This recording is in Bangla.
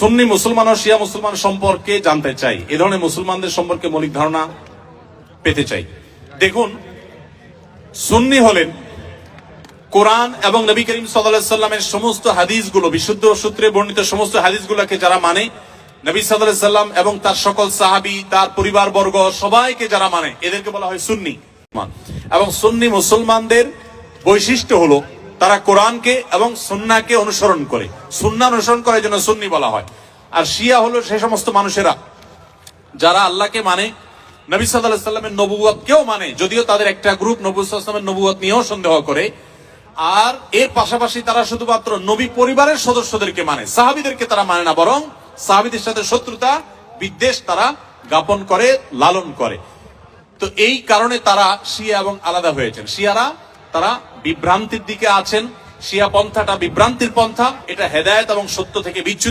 সুন্নি মুসলমান ও শিয়া মুসলমান সম্পর্কে জানতে চাই। এ ধরনের মুসলমানদের সম্পর্কে মৌলিক ধারণা পেতে চাই। দেখুন, সুন্নি হলেন কোরআন এবং নবী করিম সাল্লামের সমস্ত হাদিসগুলো, বিশুদ্ধ সূত্রে বর্ণিত সমস্ত হাদিসগুলোকে যারা মানে নবী সাল্লাহ সাল্লাম এবং তার সকল সাহাবি, তার পরিবার বর্গ সবাইকে যারা মানে এদেরকে বলা হয় সুন্নি এবং সুন্নি মুসলমানদের বৈশিষ্ট্য হলো তারা কোরআনকে এবং সুন্নাকে অনুসরণ করে। সুন্না অনুসরণ করার জন্য সুন্নি বলা হয়। আর শিয়া হলো সে সমস্ত মানুষেরা, যারা আল্লাহকে মানে নবী সাল্লামের নবুয়াত কেউ মানে যদিও তাদের একটা গ্রুপ নবী সাল্লামের নবুয়াত নিয়েও সন্দেহ করে। আর এর পাশাপাশি তারা শুধুমাত্র নবী পরিবারের সদস্যদেরকে মানে সাহাবিদেরকে তারা মানে না, বরং সাহাবিদের সাথে শত্রুতা, বিদ্বেষ তারা জ্ঞাপন করে, লালন করে। তো এই কারণে তারা শিয়া এবং আলাদা হয়েছেন। শিয়ারা তারা বিভ্রান্তির দিকে আছেন। শিয়া পন্থাটা বিভ্রান্তির পন্থা এটা হেদায়ত এবং সত্য থেকে বিচ্যুত।